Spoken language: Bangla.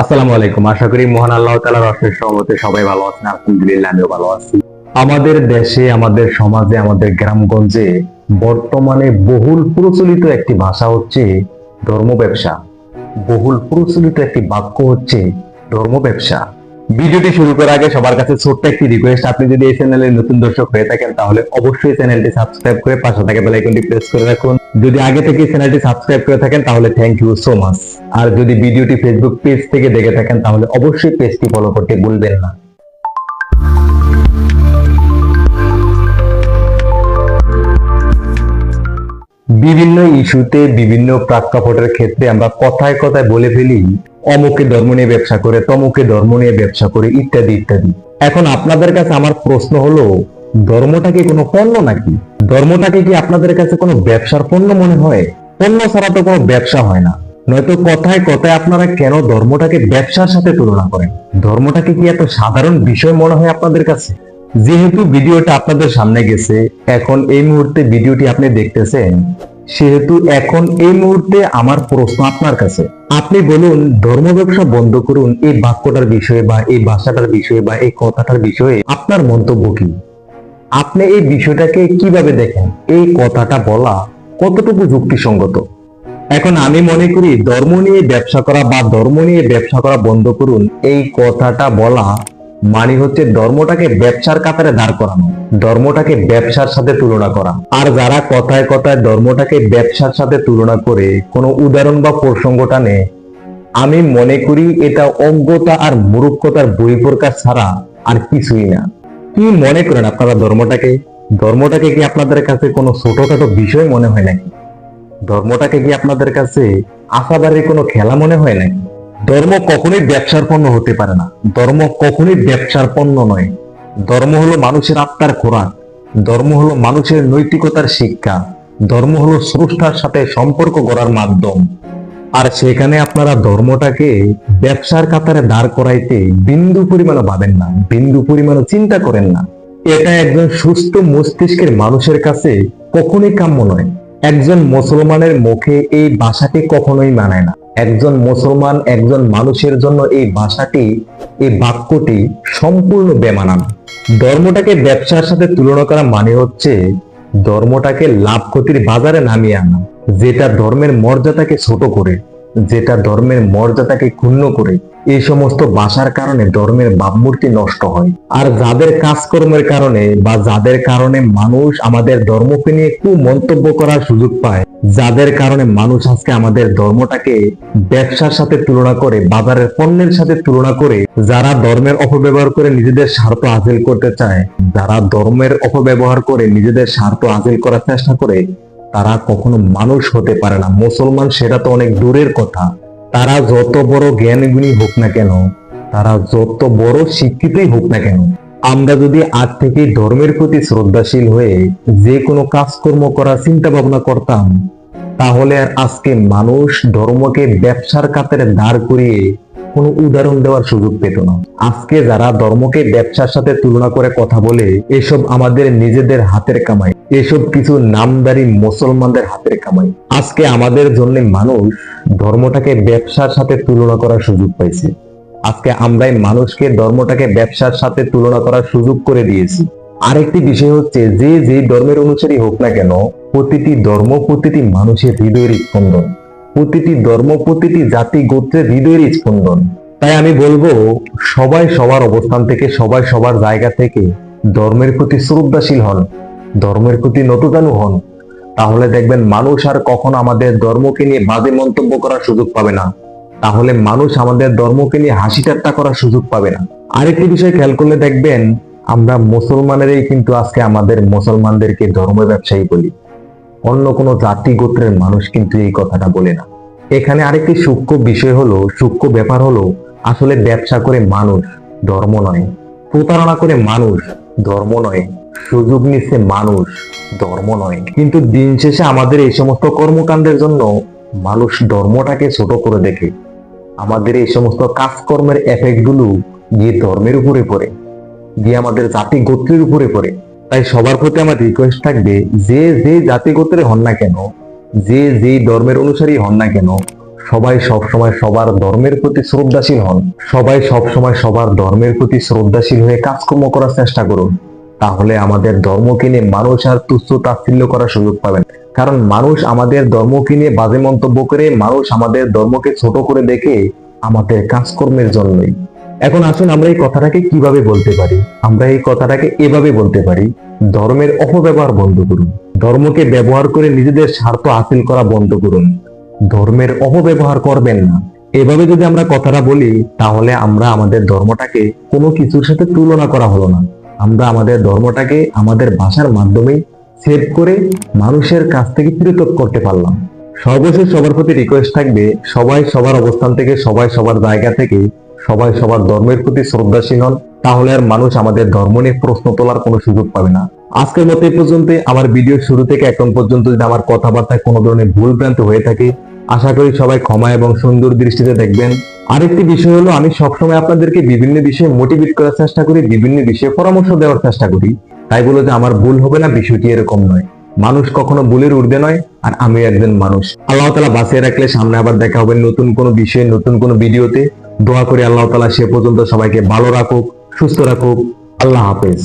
আসসালামু আলাইকুম। আশা করি মহান আল্লাহ সবাই ভালো আছেন। আলহামদুলিল্লাহ, আমিও ভালো আছি। আমাদের দেশে, আমাদের সমাজে, আমাদের গ্রামগঞ্জে বর্তমানে বহুল প্রচলিত একটি ভাষা হচ্ছে ধর্ম ব্যবসা বহুল প্রচলিত একটি বাক্য হচ্ছে ধর্ম ব্যবসা ভিডিওটি শুরু করার আগে সবার কাছে ছোট্ট একটি রিকোয়েস্ট আপনি যদি এই চ্যানেলের নতুন দর্শক হয়ে থাকেন, তাহলে অবশ্যই চ্যানেলটি সাবস্ক্রাইব করে পাশে থাকা বেল আইকনটি প্রেস করে রাখুন। যদি আগে থেকে চ্যানেলটি সাবস্ক্রাইব করে থাকেন, তাহলে থ্যাংক ইউ সো মাচ আর যদি ভিডিওটি ফেসবুক পেজ থেকে দেখে থাকেন, তাহলে অবশ্যই পেজটি ফলো করতে ভুলবেন না। বিভিন্ন ইস্যুতে বিভিন্ন প্রেক্ষাপটের ক্ষেত্রে আমরা কথায় কথায় বলে ফেলি অমুকে ধর্ম নিয়ে ব্যবসা করে, তমুকে ধর্ম নিয়ে ব্যবসা করে, ইত্যাদি ইত্যাদি। এখন আপনাদের কাছে আমার প্রশ্ন হলো, ধর্মটা কি কোনো পণ্য নাকি? ধর্মটাকে কি আপনাদের কাছে কোনো ব্যবসার পণ্য মনে হয়? পণ্য ছাড়া তো কোনো ব্যবসা হয় না। নয়তো কথায় কথায় আপনারা কেন ধর্মটাকে ব্যবসার সাথে তুলনা করেন? ধর্মটাকে কি এত সাধারণ বিষয় মনে হয় আপনাদের কাছে? যেহেতু ভিডিওটা আপনাদের সামনে গেছে, এখন এই মুহূর্তে ভিডিওটি আপনি দেখতেছেন সেহেতু এখন এই মুহূর্তে আমার প্রশ্ন আপনার কাছে। আপনি বলুন, ধর্ম ব্যবসা বন্ধ করুন, এই বাক্যটার বিষয়ে বা এই ভাষাটার বিষয়ে বা এই কথাটার বিষয়ে আপনার মন্তব্য কি? আপনি এই বিষয়টাকে কীভাবে দেখেন? এই কথাটা বলা কতটুকু যুক্তিসঙ্গত? এখন আমি মনে করি, ধর্ম নিয়ে ব্যবসা করা বা ধর্ম নিয়ে ব্যবসা করা বন্ধ করুন, এই কথাটা বলা মানে হচ্ছে ধর্মটাকে ব্যবসার কাতারে দাঁড় করানো, ধর্মটাকে ব্যবসার সাথে তুলনা করা। আর যারা কথায় কথায় ধর্মটাকে ব্যবসার সাথে তুলনা করে কোনো উদাহরণ বা প্রসঙ্গটা নেয় আমি মনে করি এটা অজ্ঞতা আর মূর্খতার বই প্রকাশ ছাড়া আর কিছুই না। কি মনে করেন আপনারা ধর্মটাকে? ধর্মটাকে কি আপনাদের কাছে কোনো ছোটখাটো বিষয় মনে হয় নাকি? ধর্মটাকে কি আপনাদের কাছে আশাবারের কোনো খেলা মনে হয় নাকি? ধর্ম কখনোই ব্যবসার পণ্য হতে পারে না। ধর্ম কখনোই ব্যবসার পণ্য নয়। ধর্ম হলো মানুষের আত্মার খোরাক। ধর্ম হলো মানুষের নৈতিকতার শিক্ষা। ধর্ম হলো স্রষ্টার সাথে সম্পর্ক গড়ার মাধ্যম। আর সেখানে আপনারা ধর্মটাকে ব্যবসার কাতারে দাঁড় করাইতে বিন্দু পরিমাণও ভাবেন না, বিন্দু পরিমাণও চিন্তা করেন না। এটা একজন সুস্থ মস্তিষ্কের মানুষের কাছে কখনোই কাম্য নয়। একজন মুসলমানের মুখে এই ভাষাটি কখনোই মানায় না। একজন মুসলমান, একজন মানুষের জন্য এই ভাষাটি, এই বাক্যটি সম্পূর্ণ বেমানান। ধর্মটাকে ব্যবসার সাথে তুলনা করা মানে হচ্ছে ধর্মটাকে লাভ ক্ষতির বাজারে নামিয়ে আনা, যেটা ধর্মের মর্যাদাকে ছোট করে, যেটা ধর্মের মর্যাদাকে ক্ষুণ্ণ করে। এই সমস্ত বাসার কারণে ধর্মের ভাবমূর্তি নষ্ট হয়। আর যাদের কাজকর্মের কারণে বা যাদের কারণে মানুষ আমাদের ধর্মকে নিয়ে খুব মন্তব্য করার সুযোগ পায়, যাদের কারণে মানুষ আজকে আমাদের ধর্মটাকে ব্যবসার সাথে তুলনা করে, বাজারের পণ্যের সাথে তুলনা করে, যারা ধর্মের অপব্যবহার করে নিজেদের স্বার্থ হাসিল করতে চায়, যারা ধর্মের অপব্যবহার করে নিজেদের স্বার্থ হাসিল করার চেষ্টা করে, তারা কখনো মানুষ হতে পারে না। মুসলমান সেটা তো অনেক দূরের কথা। তারা যত বড় জ্ঞানগুণী হোক না কেন, তারা যত বড় শিক্ষিতই হোক না কেন, আমরা যদি আজ থেকে ধর্মের প্রতি শ্রদ্ধাশীল হয়ে যে কোনো কাজকর্ম করার চিন্তা ভাবনা করতাম, তাহলে আর আজকে মানুষ ধর্মকে ব্যবসার কাতারে দাঁড় করিয়ে কোনো উদাহরণ দেওয়ার সুযোগ পেত না। আজকে যারা ধর্মকে ব্যবসার সাথে তুলনা করে কথা বলে, এসব আমাদের নিজেদের হাতের কামাই। এসব কিছু নামদারি মুসলমানদের হাতের কামাই। আজকে আমাদের জন্য মানুষ ধর্মটাকে ব্যবসার সাথে তুলনা করার সুযোগ পাইছে। আজকে আমরাই মানুষকে ধর্মটাকে ব্যবসার সাথে তুলনা করার সুযোগ করে দিয়েছি। আরেকটি বিষয় হচ্ছে, যে যে ধর্মের অনুসারী হোক না কেন, প্রতিটি ধর্ম প্রতিটি মানুষের হৃদয়ের স্পন্দন। প্রতিটি ধর্ম, প্রতিটি জাতি গোত্রের হৃদয়ের স্পন্দন। তাই আমি বলব, সবাই সবার অবস্থান থেকে, সবাই সবার জায়গা থেকে ধর্মের প্রতি শ্রদ্ধাশীল হন, ধর্মের প্রতি নতজানু হন। তাহলে দেখবেন মানুষ আর কখনো আমাদের ধর্মকে নিয়ে বাজে মন্তব্য করার সুযোগ পাবে না। তাহলে মানুষ আমাদের ধর্মকে নিয়ে হাসি ঠাট্টা করার সুযোগ পাবে না। আরেকটি বিষয় খেয়াল করলে দেখবেন, আমরা মুসলমানেরই কিন্তু আজকে আমাদের মুসলমানদেরকে ধর্ম ব্যবসায়ী বলি। অন্য কোনো জাতি গোত্রের মানুষ কিন্তু এই কথাটা বলে না। এখানে আরেকটি সূক্ষ্ম বিষয় হলো, সূক্ষ্ম ব্যাপার হলো, আসলে ব্যবসা করে মানুষ ধর্ম নয়, প্রতারণা করে মানুষ ধর্ম নয়, সুযোগ নিচ্ছে মানুষ ধর্ম নয়। কিন্তু দিন শেষে আমাদের এই সমস্ত কর্মকাণ্ডের জন্য মানুষ ধর্মটাকে ছোট করে দেখে। আমাদের এই সমস্ত কাজকর্মের এফেক্টগুলো গিয়ে ধর্মের উপরে পড়ে, গিয়ে আমাদের জাতি গোত্রের উপরে পড়ে। তাই সবার প্রতি আমার রিকোয়েস্ট থাকবে, যে যে জাতি গোত্রে হন না কেন, যে যে ধর্মের অনুসারী হন না কেন, সবাই সবসময় সবার ধর্মের প্রতি শ্রদ্ধাশীল হন। সবাই সবসময় সবার ধর্মের প্রতি শ্রদ্ধাশীল হয়ে কাজকর্ম করার চেষ্টা করুন। তাহলে আমাদের ধর্মকে নিয়ে মানুষ আর তুচ্ছ তাচ্ছিল্য করার সুযোগ পাবেন। কারণ মানুষ আমাদের ধর্মকে নিয়ে বাজে মন্তব্য করে, মানুষ আমাদের ধর্মকে ছোট করে দেখে আমাদের কাজকর্মের জন্যই। এখন আসুন আমরা এই কথাটাকে কীভাবে বলতে পারি? আমরা এই কথাটাকে এভাবে বলতে পারি, ধর্মের অপব্যবহার বন্ধ করুন। ধর্মকে ব্যবহার করে নিজেদের স্বার্থ হাসিল করা বন্ধ করুন। ধর্মের অপব্যবহার করবেন না। এভাবে যদি আমরা কথাটা বলি, তাহলে আমরা আমাদের ধর্মটাকে কোনো কিছুর সাথে তুলনা করা হলো না। আমরা আমাদের ধর্মটাকে আমাদের ভাষার মাধ্যমে সেভ করে মানুষের কাছ থেকে পৃথক করতে পারলাম। সর্বশেষ সবার প্রতি রিকোয়েস্ট থাকবে, সবাই সবার অবস্থান থেকে, সবাই সবার জায়গা থেকে সবাই সবার ধর্মের প্রতি শ্রদ্ধাশীল হন, তাহলে আর মানুষ আমাদের ধর্ম নিয়ে প্রশ্ন তোলার কোনো সুযোগ পাবে না। আজকের মতো এই পর্যন্ত আমার ভিডিও শুরু থেকে এখন পর্যন্ত যদি আমার কথাবার্তায় কোনো ধরনের ভুল ভ্রান্তি হয়ে থাকে, আশা করি সবাই ক্ষমা এবং সুন্দর দৃষ্টিতে দেখবেন। আরেকটি বিষয় হলো, আমি সবসময় আপনাদেরকে বিভিন্ন বিষয়ে মোটিভেট করার চেষ্টা করি, বিভিন্ন বিষয়ে পরামর্শ দেওয়ার চেষ্টা করি। তাই বলে যে আমার ভুল হবে না, বিষয়টি এরকম নয়। মানুষ কখনো ভুলের ঊর্ধ্বে নয়, আর আমি একজন মানুষ। আল্লাহ তালা বাঁচিয়ে রাখলে সামনে আবার দেখা হবে নতুন কোনো বিষয়ে, নতুন কোনো ভিডিওতে দোয়া করি আল্লাহ তালা সে পর্যন্ত সবাইকে ভালো রাখুক সুস্থ রাখুক। আল্লাহ হাফেজ।